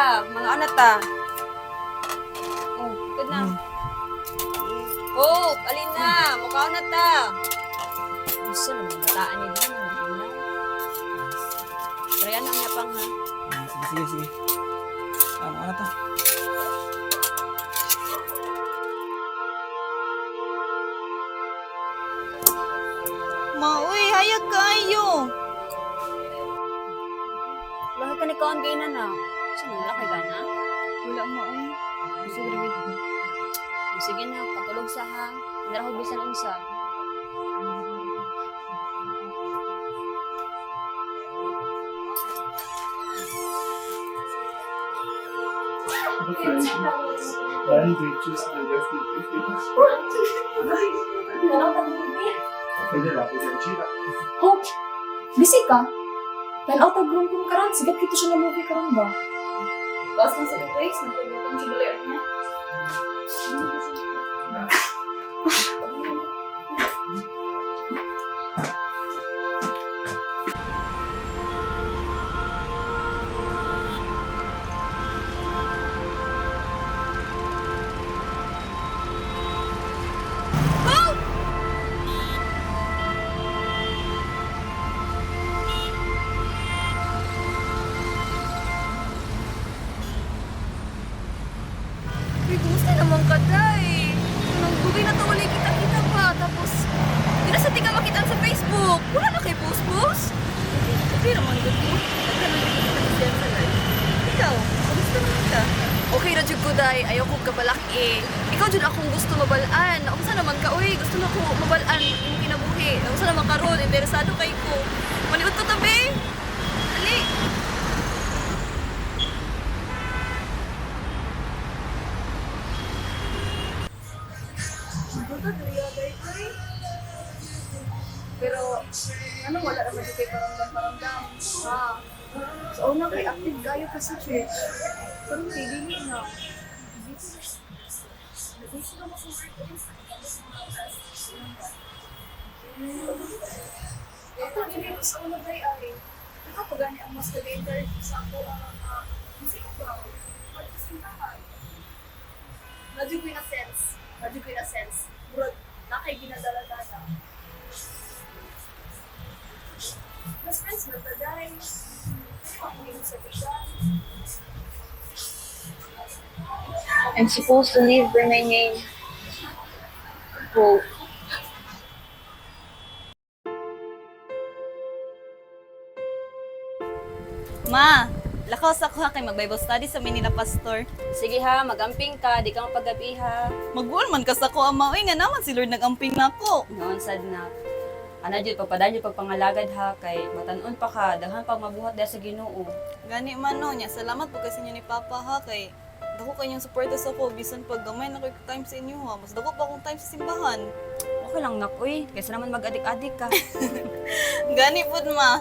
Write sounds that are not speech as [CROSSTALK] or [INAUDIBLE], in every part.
ah. Mga anak ta. Oh, good na. Oh, alina. Mukha na ta. Gusto naman bataan ni din. Pero yan ang yapang ha. Sige, sige, sige. Ah, ano to? Mauy, hayag kayo. Bakit ka ni kaon na na? Wala kay gana? Wala mauy. Gusto ko rin ito. Sige na, katulog sa ha. Hindi ako bisan unsa. One they choose the left Pwede lang, pwede lang. Chira. Oh, busy ka? Tanaw tag room kong karon, sigat kita siya na movie karon ba? Bas na sa place, nagpaglutan siya bali niya. Uy, kumusta naman ka, Day? Nang dugay na to kita-kita pa. Tapos, di na sa tika makita sa Facebook. Wala na kay post-post. Okay naman live. Ikaw, kumusta naman ka? Okay na jud ko, Day. Ayaw ko kabalak eh. Ikaw jud akong gusto mabalaan. Ako sa naman ka, uy, gusto na ko mabalaan yung kinabuhi. Ako sa naman karon, interesado kay ko. Maniud to tabi. Ano, wala naman yung kay paramdam-paramdam. Ha? So, una kay active kayo ka sa church. Pero kay dili na. Ito, hindi ko sa una kay ay. Nakapagani ang mas sa ako ang uh, busy ko? Pagkasintahan. Medyo ko na sense. Medyo ko na sense. Murag, nakay ginadala-dala. Mas friends na sa bigan. I'm supposed to leave for my name. Hope. Ma, lakaw sa kuha kay mag-Bible study sa Manila Pastor. Sige ha, magamping ka. Di ka mapagabi ha. Magbuwan man ka sa ko ama. Uy, nga naman si Lord nag-amping na ako. Noon sad na. Ana jud pagpadan jud pagpangalagad ha kay matanon pa ka daghan pag mabuhat dahil sa Ginoo. Gani man no, nya salamat po kasi inyo ni Papa ha kay dako kanyang suporta sa ko bisan pag gamay na ko'y time sa inyo ha. Mas dako pa akong time sa simbahan. Okay lang nak uy, kaysa naman mag-adik-adik ka. [LAUGHS] Gani pud ma.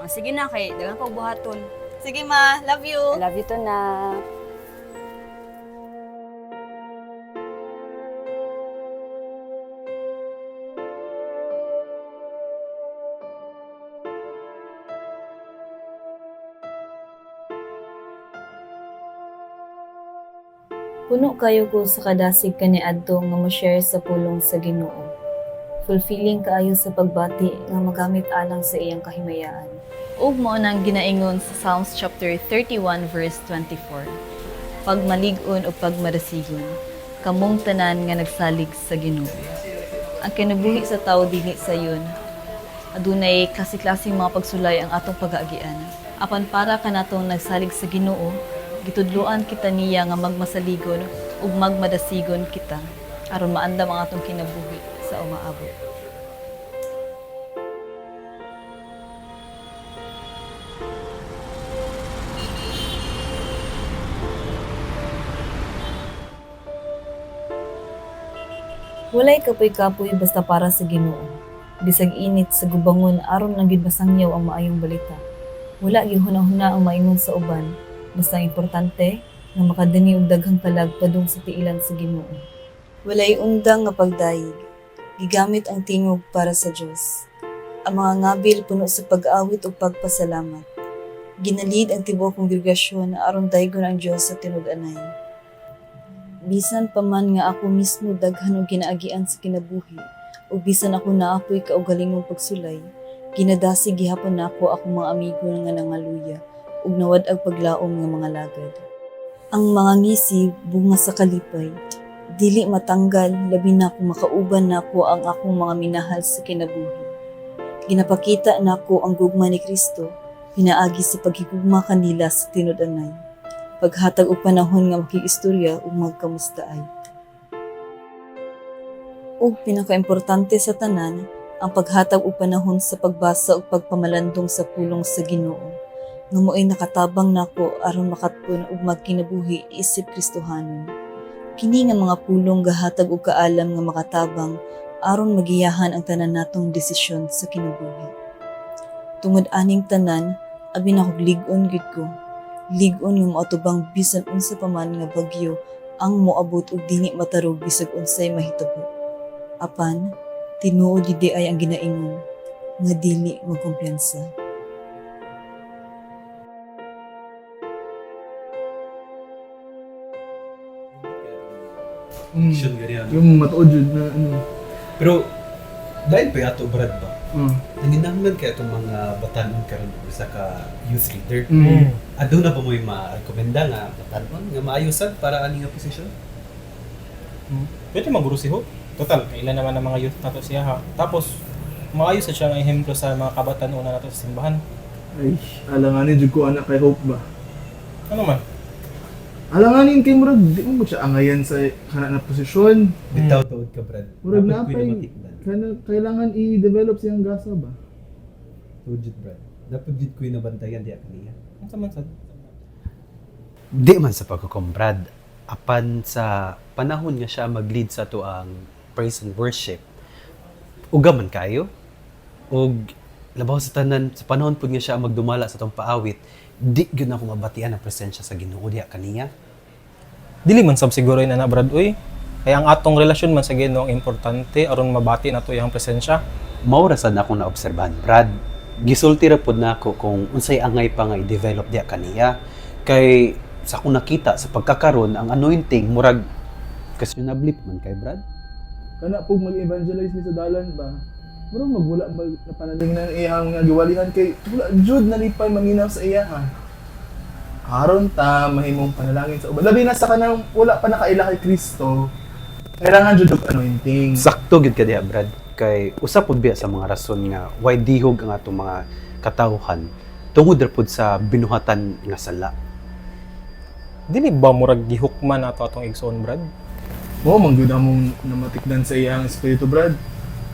Ah, sige na kay daghan pa buhaton. Sige ma, love you. I love you to na. Puno kayo ko sa kadasig kaniadto nga mo-share sa pulong sa Ginoo. Fulfilling kaayo sa pagbati nga magamit alang sa iyang kahimayaan. ug mao nang ginaingon sa Psalms chapter 31 verse 24. Pagmalig-on o pagmarasigon, kamong tanan nga nagsalig sa Ginoo. Ang kinabuhi sa tao dinhi sa yun, adunay kasi-klaseng mga pagsulay ang atong pag-aagian. Apan para kanatong nagsalig sa Ginoo, gitudloan kita niya nga magmasaligon ug magmadasigon kita aron maandam ang atong kinabuhi sa umaabot. Walay kapoy-kapoy basta para sa Ginoo. Bisag init sa gubangon aron lang gid masangyaw ang maayong balita. Wala gyud hunahuna ang maingon sa uban. Basta importante nga makadani og daghang kalag padung sa tiilan sa Ginoo. Walay undang nga pagdayeg. Gigamit ang tingog para sa Dios. Ang mga ngabil puno sa pag-awit ug pagpasalamat. Ginalid ang tibuok kongregasyon aron daygon ang Dios sa tinud-anay. Bisan pa man nga ako mismo daghan og ginaagian sa kinabuhi, ug bisan ako naapoy kaugalingong pagsulay, ginadasi gihapon nako akong mga amigo nga nangaluya ug nawad ang paglaom nga mga lagad. Ang mga ngisi bunga sa kalipay, dili matanggal labi na kung makauban nako ang akong mga minahal sa kinabuhi. Ginapakita nako ang gugma ni Kristo pinaagi sa paghigugma kanila sa tinud-anay. Paghatag og panahon nga makiistorya ug magkamustaay. Ug pinakaimportante sa tanan, ang paghatag og panahon sa pagbasa ug pagpamalandong sa pulong sa Ginoo. Nga mo'y nakatabang nako aron makatpon ug magkinabuhi isip Kristohanon. Kini nga mga pulong gahatag og kaalam nga makatabang aron magiyahan ang tanan natong desisyon sa kinabuhi. Tungod aning tanan, abi na lig-on gid ko. Lig-on nga moatubang bisan unsa pa man nga bagyo ang moabot og dini matarog bisag unsay mahitabo. Apan, tinuod gid ay ang ginaingon nga dili magkumpiyansa. Mm. Action ganyan. Yung matuod yun na ano. Pero, dahil pa yato, Brad ba? Uh, Nanginahanglan kaya itong mga batanon karon sa ka youth leader. mm. Ado na ba mo yung ma-rekomenda nga batanon nga maayosan para ani nga posisyon? Pwede maguro si Hope. Total, ilan naman ang mga youth nato siya ha. Tapos, maayos sa siya ang ehemplo sa mga kabataan una nato sa simbahan. Ay, alanganin jud ko anak kay Hope ba. Ano man? Alanganin kay Murag, di mo mo siya angayan sa kana na posisyon. Bitaw tuod ka, Brad. Murag na ko'y pay, namatikdan. kana, kailangan i-develop siyang gasa ba? Tuod Brad. Dapat jud ko'y nabantayan diya kaniya. Ano man sa... Di man sa pagkukom, Brad. Apan sa panahon nga siya mag-lead sa to ang praise and worship, uga man kayo. Og labaw sa tanan, sa panahon po nga siya magdumala sa tong paawit, di gyud ako mabatian ang presensya sa Ginoo diya kaniya. Dili man sab siguro na Brad. Uy, kaya ang atong relasyon man sa Ginoo ang importante aron mabati nato iyang presensya. Maura sad na akong naobserbahan, Brad. Gisulti ra pud nako kung unsay angay pa nga i-develop diya kaniya. Kay sa akong nakita sa pagkakaron ang anointing murag questionable man kay Brad. Kana pug mag-evangelize ni sa dalan ba? Murag magwala ba na panaling na iyang nga giwalihan kay wala jud nalipay manginaw sa iya ha. Aron ta mahimong panalangin sa uban. Labi na sa kanang wala pa nakaila kay Kristo. Kailangan jud og anointing. Sakto gid ka diha, Brad. Kay usa pud biya sa mga rason nga why dihog ang atong mga katawhan tungod ra pud sa binuhatan nga sala. Dili ba murag gihukman nato atong igsoon Brad? Mo man gyud among namatikdan sa iyang espiritu, Brad.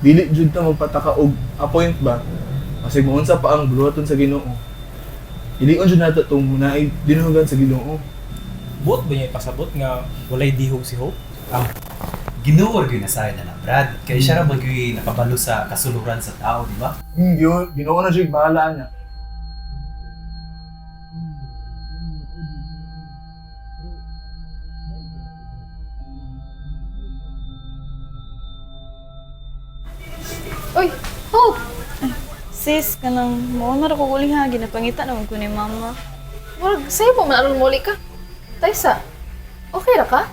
Dili jud ta magpataka og appoint ba? Kasi mo unsa pa ang buhaton sa Ginoo. Dili on jud nato tong naay dinugan sa Ginoo. Buot ba niya ipasabot nga walay dihog si Hope? Ginoo gyud na sa na na, Brad. Kay siya ra man gyud nakabalo sa kasuluran sa tao, di ba? Hmm, yun. Ginoo na jud bahala niya. Sis, kanang mo na ra ko uli ha, ginapangita naman ko ni mama. Murag, sa'yo pa man aron muli ka. Taysa, okay ra ka?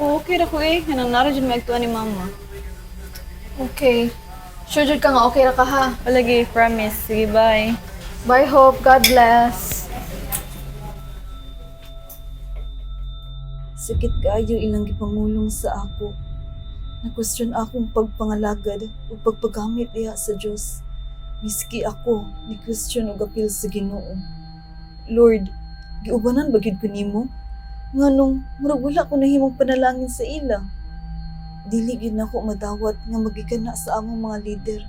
Oo, okay ra ko eh, kanang nara dyan ni mama. Okay. Sure jud ka nga okay ra ka ha. Palagi, promise. Sige, bye. Bye, Hope. God bless. Sakit kaayo ilang gipangulong sa ako. Na-question akong pagpangalagad o pagpagamit diha sa Dios. Miski ako ni question og apil sa Ginoo. Lord, giubanan ba gyud ko nimo? Nganong murag wala ko nahimong panalangin sa ila. Dili gyud nako madawat nga magigana sa among mga leader.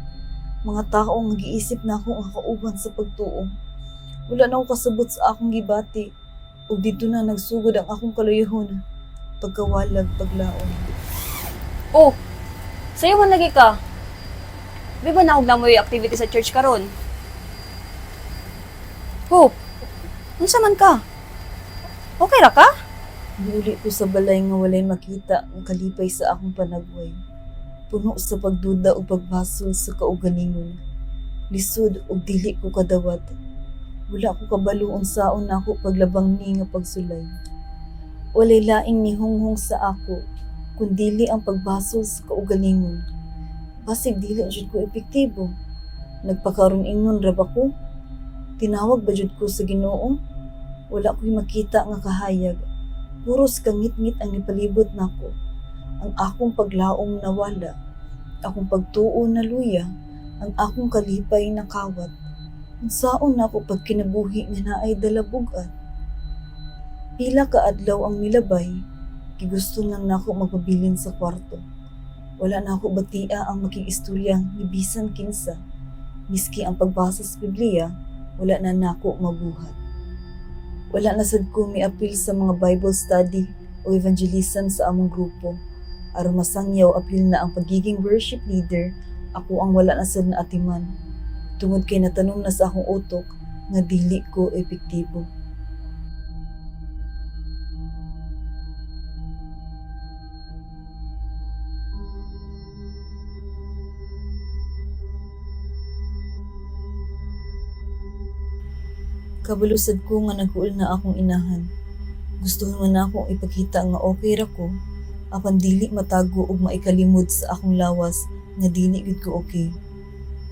Mga tao nga giisip na ako nga kauban sa pagtuo. Wala na ako kasabot sa akong gibati ug dito na nagsugod ang akong kaluyahon pagkawalag paglaom Oh, sa'yo man lagi ka. Di ba naog na mo yung activity sa church karon? Hope, unsa man ka? Okay ra ka? Muli ko sa balay nga walay makita ang kalipay sa akong panagway puno sa pagduda o pagbasol sa kaugalingon lisod ug dili ko kadawat Wala ko kabalo unsaon nako paglabang ni nga pagsulay. Walay laing nihunghong sa ako, kundili ang pagbasol sa kaugalingon. Basig dili jud ko epektibo. Nagpakaron ingon ra ba ko? Tinawag ba jud ko sa Ginoo? Wala ko'y makita nga kahayag. Puros kangit-ngit ang nipalibot nako. Ang akong paglaom nawala. Akong pagtuo na luya. Ang akong kalipay na kawat. Ang saon na ako pag kinabuhi nga naay dalabugat. Pila ka adlaw ang nilabay, gigusto lang nako magpabilin sa kwarto. Wala na ako batia ang makiistorya ni bisan kinsa. Miski ang pagbasa sa Biblia, wala na nako mabuhat. Wala na sad ko miapil sa mga Bible study o evangelism sa among grupo. Aron masangyaw apil na ang pagiging worship leader, ako ang wala na sad na atiman. Tungod kay natanong na sa akong utok nga dili ko epektibo. Kabalusad ko nga nagkuul na akong inahan. Gusto nga na akong ipakita nga okay ra ko, apan dili matago ug maikalimod sa akong lawas nga dili gid ko okay.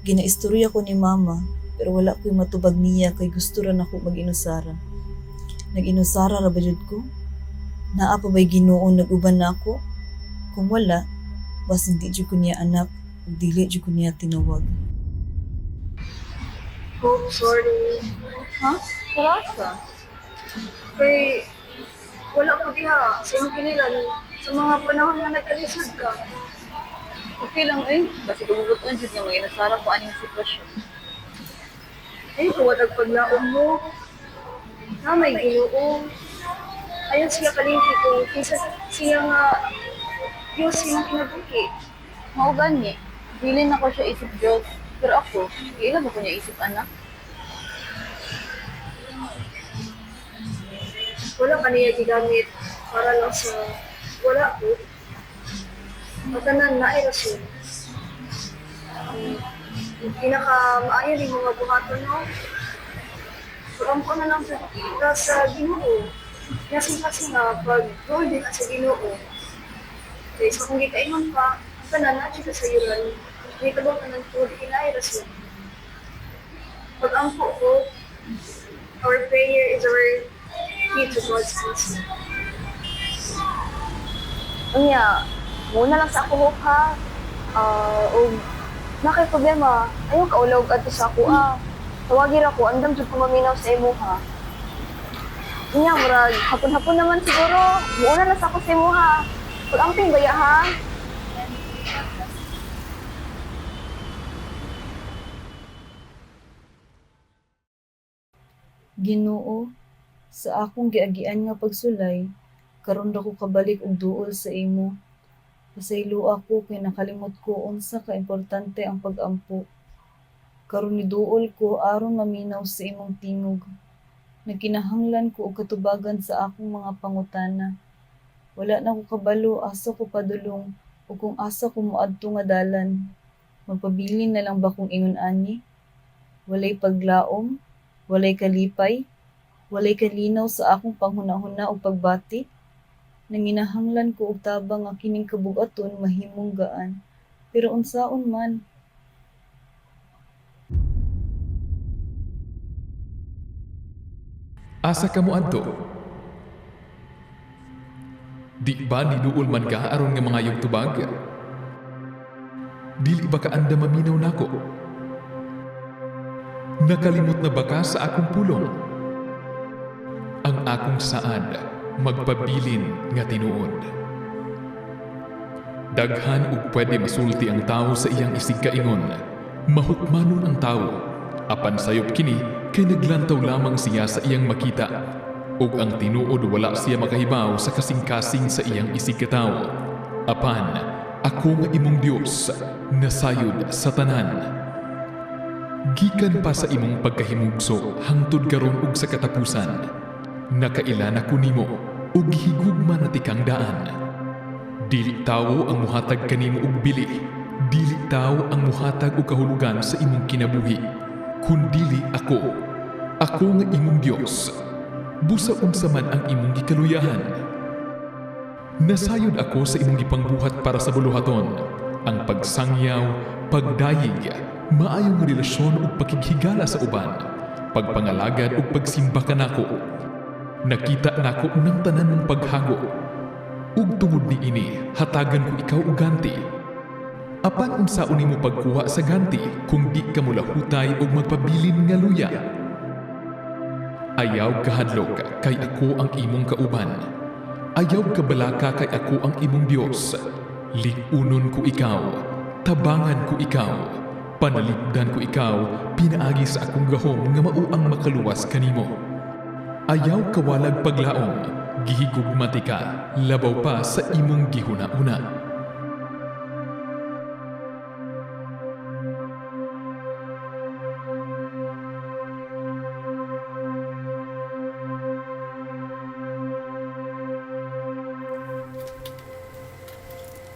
Ginaistorya ko ni mama, pero wala ko'y matubag niya kay gusto ra nako mag-inusara. Nag-inusara ra ba ko? Naa pa ba'y ginoo nag-uban na ako? Kung wala, bas hindi jud ko niya anak, dili jud ko niya tinawag. Oh, sorry. Ha? Wala ka. Kay, wala ko diha sa imong kinilan sa mga panahon nga nagkalisod ka. Okay lang eh. Basi kagugutuan dyan nga mga inasara ko aning sitwasyon. Ay, kuwatag paglaom mo. Na may ginoo. Ayun siya kalimpi ko. Kisa siya nga Diyos yung kinabuhi. Maugan ni. Dili na ko siya isip Diyos. Pero ako, ilan ba ko niya isip anak? Wala ka niya gigamit para lang sa wala ko. Matanan na ay rason. Ang ang pinaka maayo rin mga buhaton no. Parang ko na lang sa ka sa ginoo. Kasi kasi nga, pag din ka sa ginoo, kaya sa kung gikaingon ka, ang tanan na siya sa yuran, ka ba ka ng kinay rason. Pag ang po ko, our prayer is our key to God's answer. Unya, muna lang sa ako ha. Ah, o nakay problema, ayaw ka ulog ato sa ako ah. Tawagin ako, andam jud ko maminaw sa imo ha. Unya, murag, hapon-hapon naman siguro. Muna lang sa ako sa imo ha. Pag amping baya ha. Ginoo, sa akong giagian nga pagsulay, karon ra ko kabalik og duol sa imo. Pasaylo ako kay nakalimot ko unsa ka importante ang pag-ampo. Karon ni duol ko aron maminaw sa imong tingog. Nagkinahanglan ko og katubagan sa akong mga pangutana. Wala na ko kabalo asa ko padulong o kung asa ko moadto nga dalan. Magpabilin na lang ba kung ingon ani? Walay paglaom, walay kalipay, walay kalinaw sa akong panghunahuna o pagbati. Nanginahanglan ko og tabang nga kining kabugaton mahimong gaan. Pero unsaon man, Asa ka mo adto? Di ba niduol man ka aron nga mga yung tubag? Dili ba ka anda maminaw nako? Nakalimot na ba ka sa akong pulong? Ang akong saan magpabilin nga tinuod. Daghan ug pwede masulti ang tao sa iyang isig kaingon. Mahukmanon ang tao. Apan sayop kini kay naglantaw lamang siya sa iyang makita. Ug ang tinuod wala siya makahibaw sa kasing-kasing sa iyang isig katawo. Apan, ako nga imong Dios, nasayod sa tanan. Gikan pa sa imong pagkahimugso hangtod karon ug sa katapusan. Nakaila na ko nimo ug higugma na tikang daan. Dili tawo ang muhatag kanimo og bili. Dili tawo ang muhatag og kahulugan sa imong kinabuhi. Kun dili ako, Ako nga imong Dios. Busa unsa man ang imong gikaluyahan. Nasayod ako sa imong gipangbuhat para sa buluhaton. Ang pagsangyaw, pagdayig, maayong relasyon ug pakighigala sa uban, pagpangalagad ug pagsimba kanako. Nakita nako ng tanan mong paghago. Ug tungod ni ini, hatagan ko ikaw og ganti. Apan unsaon nimo pagkuha sa ganti kung di ka mulahutay og magpabilin nga luya? Ayaw kahadlok kay ako ang imong kauban. Ayaw kabalaka kay ako ang imong Dios. Likunon ko ikaw, tabangan ko ikaw, panalipdan ko ikaw, pinaagi sa akong gahom nga mao ang makaluwas kanimo. Ayaw kawalag paglaom, gihigugmati ka, labaw pa sa imong gihuna-una.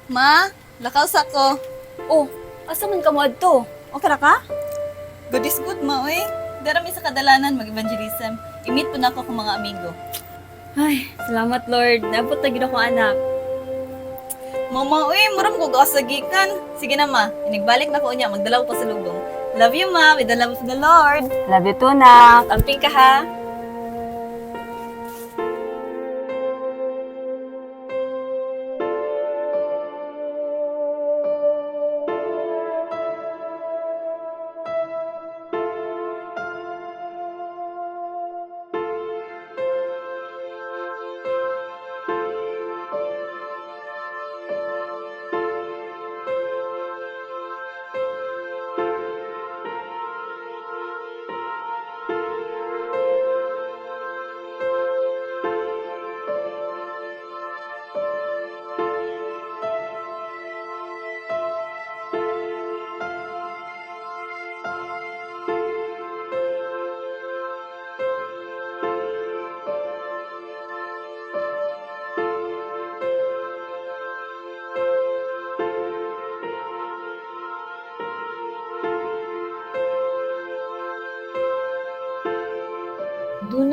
Ma, lakaw sa ko. Oh, asa man ka mo adto? Okay ra ka? Good is good, ma, oy. Darami sa kadalanan mag-evangelism. I-meet po na ako kong mga amigo. Ay, salamat Lord. Nabot na gid ako anak. Mama, uy, muram ko kasagikan. Sige na, ma. Inigbalik na ko niya. Magdalaw pa sa lubong. Love you, ma. With the love of the Lord. Love you too, nak. Amping ka ha.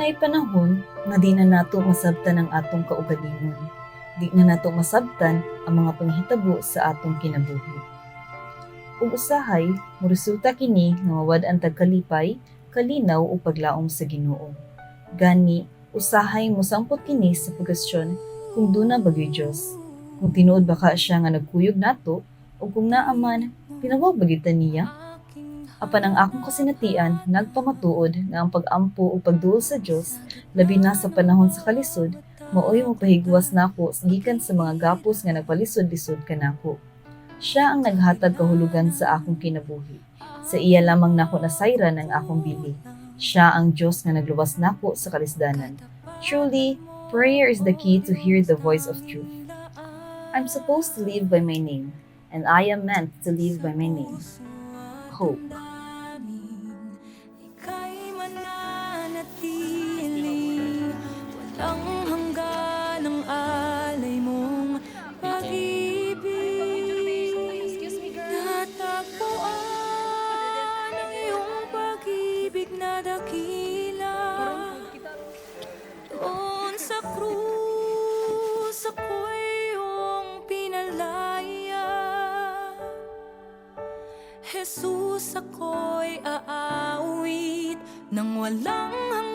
Dunay panahon nga di na nato masabtan ang atong kaugalingon. Di na nato masabtan ang mga panghitabo sa atong kinabuhi. Ug usahay, moresulta kini nga mawad ang tagkalipay, kalinaw o paglaom sa Ginoo. Gani, usahay mo sampot kini sa pagkasyon kung duna bagyo Diyos. Kung tinuod baka siya nga nagkuyog nato o kung naaman, tinawag bagitan niya apan ang akong kasinatian nagpamatuod nga ang pag-ampo o pagduol sa Dios labi na sa panahon sa kalisod maoy mo pahigwas nako gikan sa mga gapos nga nagpalisod-lisod kanako. Siya ang naghatag kahulugan sa akong kinabuhi. Sa iya lamang nako nasayran ang akong bili. Siya ang Dios nga nagluwas nako sa kalisdanan. Truly prayer is the key to hear the voice of truth. I'm supposed to live by my name and I am meant to live by my name hope Jesus ako'y aawit nang walang hanggan